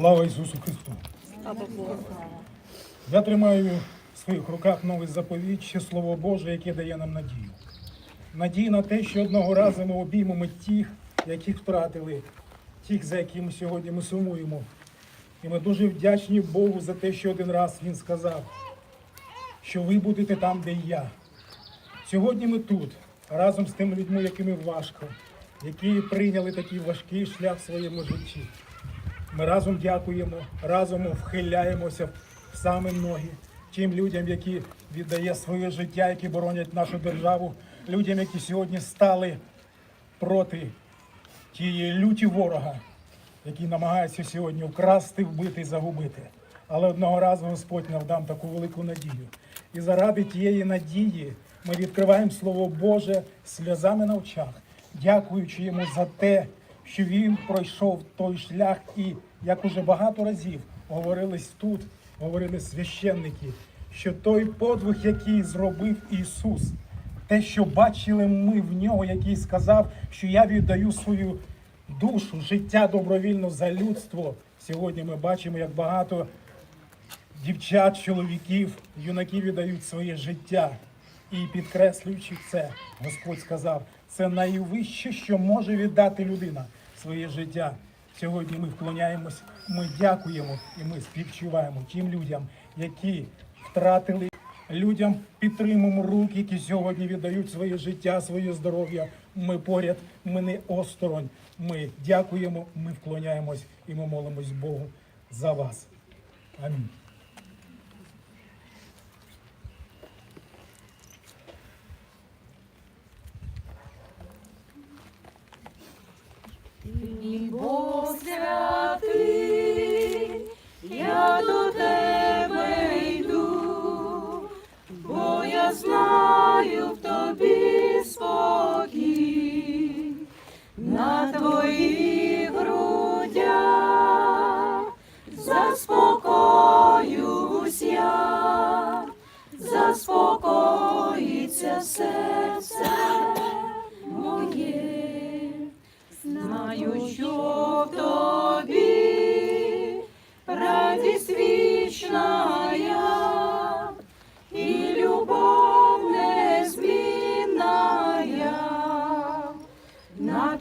Слава Ісусу Христу! Я тримаю в своїх руках новий заповідь, ще Слово Боже, яке дає нам надію. Надію на те, що одного разу ми обіймемо тих, яких втратили, тих, за якими сьогодні ми сумуємо. І ми дуже вдячні Богу за те, що один раз Він сказав, що ви будете там, де і я. Сьогодні ми тут, разом з тими людьми, якими важко, які прийняли такий важкий шлях в своєму житті. Ми разом дякуємо, разом вхиляємося в саме ноги тим людям, які віддає своє життя, які боронять нашу державу, людям, які сьогодні стали проти тієї люті ворога, який намагається сьогодні вкрасти, вбити і загубити. Але одного разу Господь нам дам таку велику надію. І заради тієї надії ми відкриваємо Слово Боже сльозами на очах, дякуючи йому за те, що він пройшов той шлях, і як уже багато разів говорились тут, говорили священники, що той подвиг, який зробив Ісус, те, що бачили ми в нього, який сказав, що я віддаю свою душу, життя добровільно за людство. Сьогодні ми бачимо, як багато дівчат, чоловіків, юнаків віддають своє життя. І підкреслюючи це, Господь сказав, це найвище, що може віддати людина своє життя. Сьогодні ми вклоняємось, ми дякуємо і ми співчуваємо тим людям, які втратили людям, підтримуємо руки, які сьогодні віддають своє життя, своє здоров'я. Ми поряд, ми не осторонь. Ми дякуємо, ми вклоняємось і ми молимось Богу за вас. Амінь. Мій Бог я до тебе йду, бо я знаю в тобі спокій, на твоїх грудях заспокоюсь я, заспокоїться серце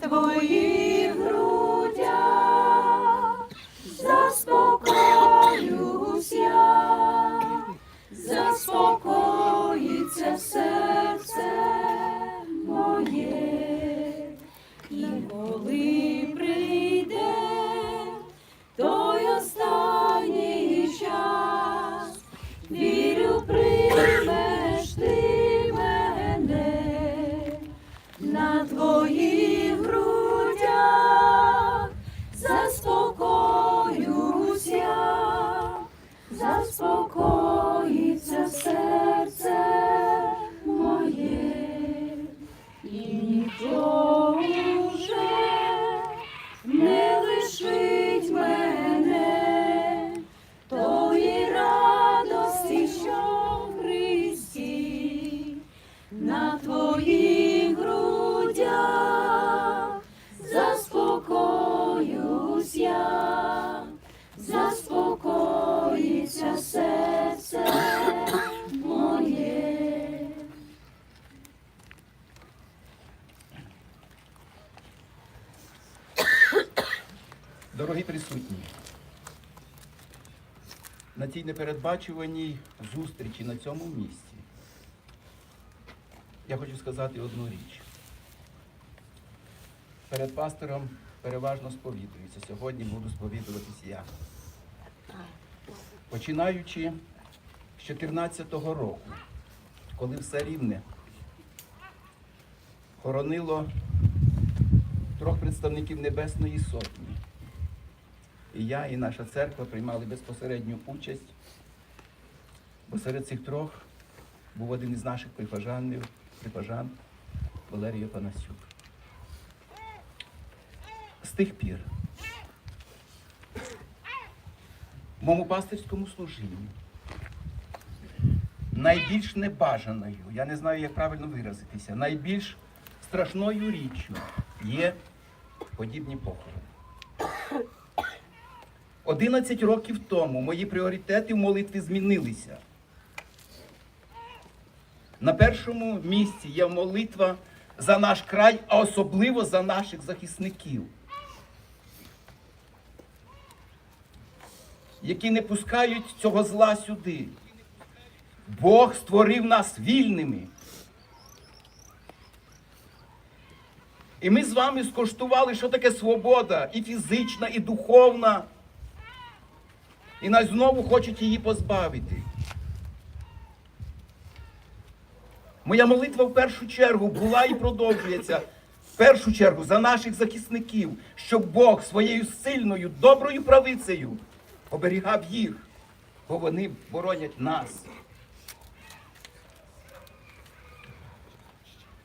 твоїх грудях заспокоюсь я, заспокоїться серце моє. І коли прийде той останній час, вірю, приймеш ти мене на твоїх заспокоїться серце моє. І ніхто уже не лишить мене тої радості, що в Христі, на твоїх непередбачуваній зустрічі на цьому місці я хочу сказати одну річ. Перед пастором переважно сповідується. Сьогодні буду сповідуватись я. Починаючи з 14-го року, коли все рівне хоронило трьох представників Небесної Сотні. І я, і наша церква приймали безпосередню участь, бо серед цих трьох був один із наших прихожанів, прихожан Валерій Панасюк. З тих пір в моєму пастирському служінні найбільш небажаною, я не знаю, як правильно виразитися, найбільш страшною річчю є подібні похорони. 11 років тому мої пріоритети в молитві змінилися. На першому місці є молитва за наш край, а особливо за наших захисників, які не пускають цього зла сюди. Бог створив нас вільними. І ми з вами скоштували, що таке свобода, і фізична, і духовна. І нас знову хочуть її позбавити. Моя молитва в першу чергу була і продовжується. В першу чергу за наших захисників, щоб Бог своєю сильною, доброю правицею оберігав їх, бо вони боронять нас.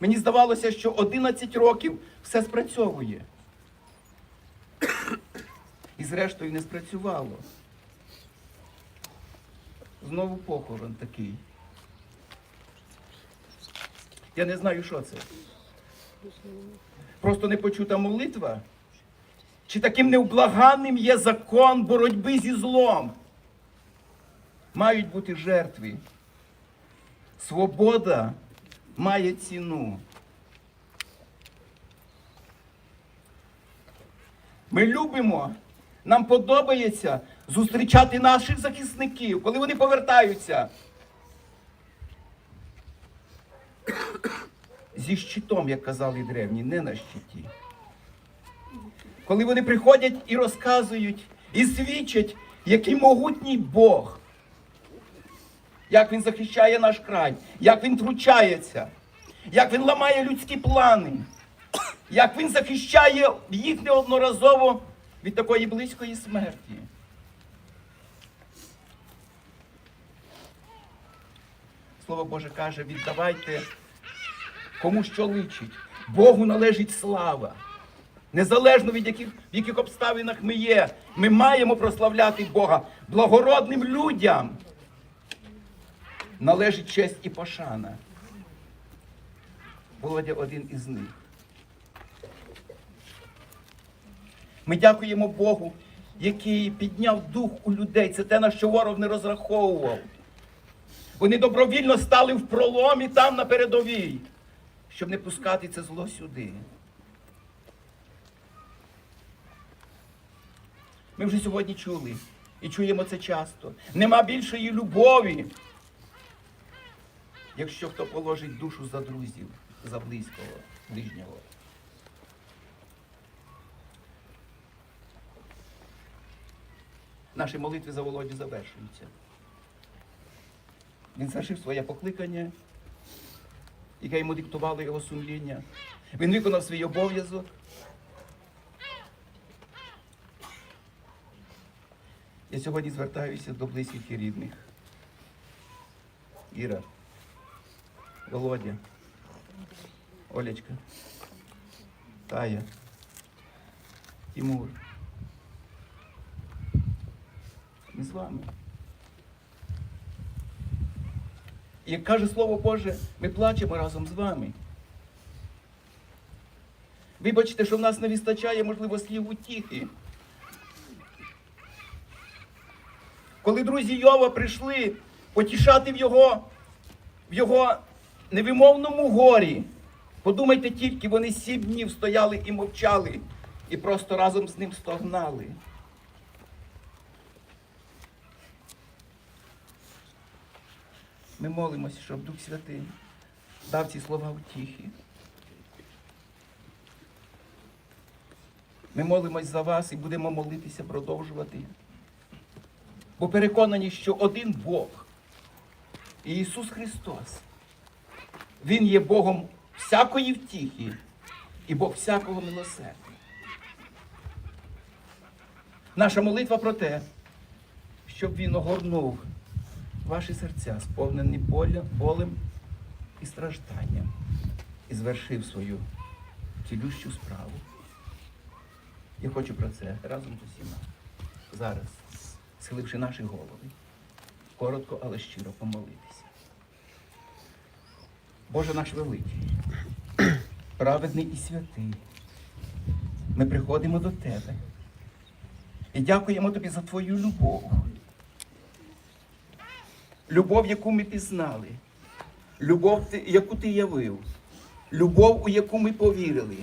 Мені здавалося, що 11 років все спрацьовує. І зрештою не спрацювало. Знову похорон такий. Я не знаю, що це. Просто непочута молитва. Чи таким невблаганним є закон боротьби зі злом? Мають бути жертви. Свобода має ціну. Ми любимо, нам подобається зустрічати наших захисників, коли вони повертаються. Зі щитом, як казали древні, не на щиті. Коли вони приходять і розказують, і свідчать, який могутній Бог, як він захищає наш край, як він втручається, як він ламає людські плани, як він захищає їх неодноразово від такої близької смерті. Слово Боже каже, віддавайте кому що личить. Богу належить слава. Незалежно від яких, в яких обставинах ми є, ми маємо прославляти Бога благородним людям. Належить честь і пошана. Володя один із них. Ми дякуємо Богу, який підняв дух у людей. Це те, на що ворог не розраховував. Вони добровільно стали в проломі там на передовій, щоб не пускати це зло сюди. Ми вже сьогодні чули і чуємо це часто. Нема більшої любові, якщо хто положить душу за друзів, за близького, ближнього. Наші молитви за Володю завершуються. Він звершив своє покликання, яке йому диктувало його сумління. Він виконав свій обов'язок. Я сьогодні звертаюся до близьких і рідних. Іра, Володя, Олечка, Тая, Тимур. Ми з вами. І каже Слово Боже, ми плачемо разом з вами. Вибачте, що в нас не вистачає, можливо, слів утіхи. Коли друзі Йова прийшли потішати в його, в його невимовному горі, подумайте тільки, вони сім днів стояли і мовчали, і просто разом з ним стогнали. Ми молимося, щоб Дух Святий дав ці слова утіхи. Ми молимось за вас і будемо молитися, продовжувати. Бо переконані, що один Бог, Ісус Христос, Він є Богом всякої втіхи і Бог всякого милосердя. Наша молитва про те, щоб Він огорнув ваші серця, сповнені болем і стражданням, і звершив свою цілющу справу. Я хочу про це разом з усіма зараз, схиливши наші голови, коротко, але щиро помолитися. Боже наш великий, праведний і святий, ми приходимо до Тебе, І дякуємо тобі за твою любов. Любов, яку ми пізнали, любов, яку ти явив, любов, у яку ми повірили.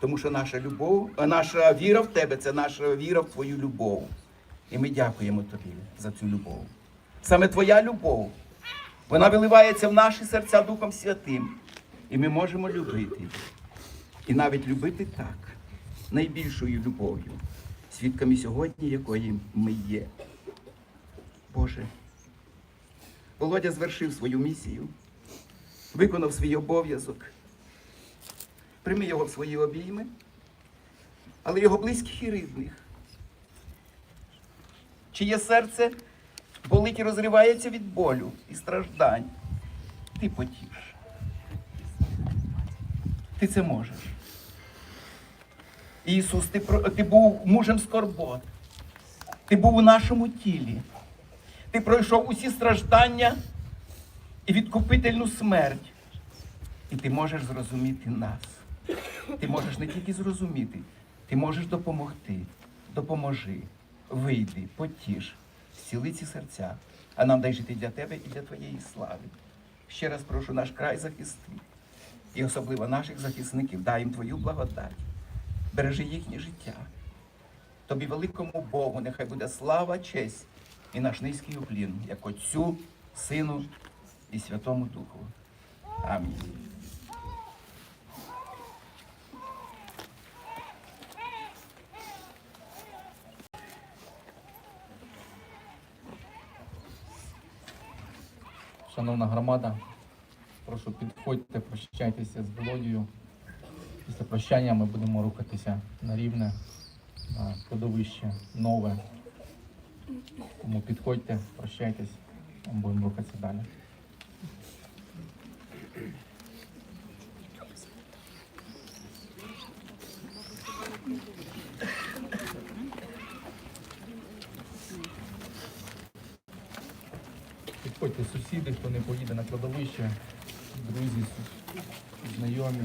Тому що наша любов, наша віра в тебе це наша віра в твою любов. І ми дякуємо тобі за цю любов. Саме твоя любов, вона виливається в наші серця Духом Святим. І ми можемо любити. І навіть любити так, найбільшою любов'ю, свідками сьогодні, якої ми є. Боже, Володя звершив свою місію, виконав свій обов'язок. Прийми його в свої обійми, але його близьких і рідних. Чиє серце болить і розривається від болю і страждань. Ти потіш. Ти це можеш. Ісус, ти, ти був мужем скорбот. Ти був у нашому тілі. Ти пройшов усі страждання і відкупительну смерть. І ти можеш зрозуміти нас. Ти можеш не тільки зрозуміти, ти можеш допомогти. Допоможи, вийди, потіш, зціли ці серця, а нам дай жити для тебе і для твоєї слави. Ще раз прошу наш край захисти, і особливо наших захисників, дай їм твою благодать. Бережи їхнє життя. Тобі великому Богу нехай буде слава, честь і наш низький уклін, як Отцю, Сину і Святому Духу. Амінь. Шановна громада, прошу підходьте, прощайтеся з Володією. Після прощання ми будемо рухатися на рівне, на кладовище нове. Тому підходьте, прощайтесь, будемо рухатися далі. Підходьте сусіди, хто не поїде на кладовище, друзі, знайомі.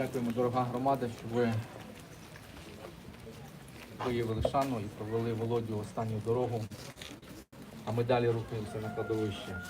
Дякуємо, дорога громада, що ви виявили шану і провели Володю останню дорогу. А ми далі рухаємося на кладовище.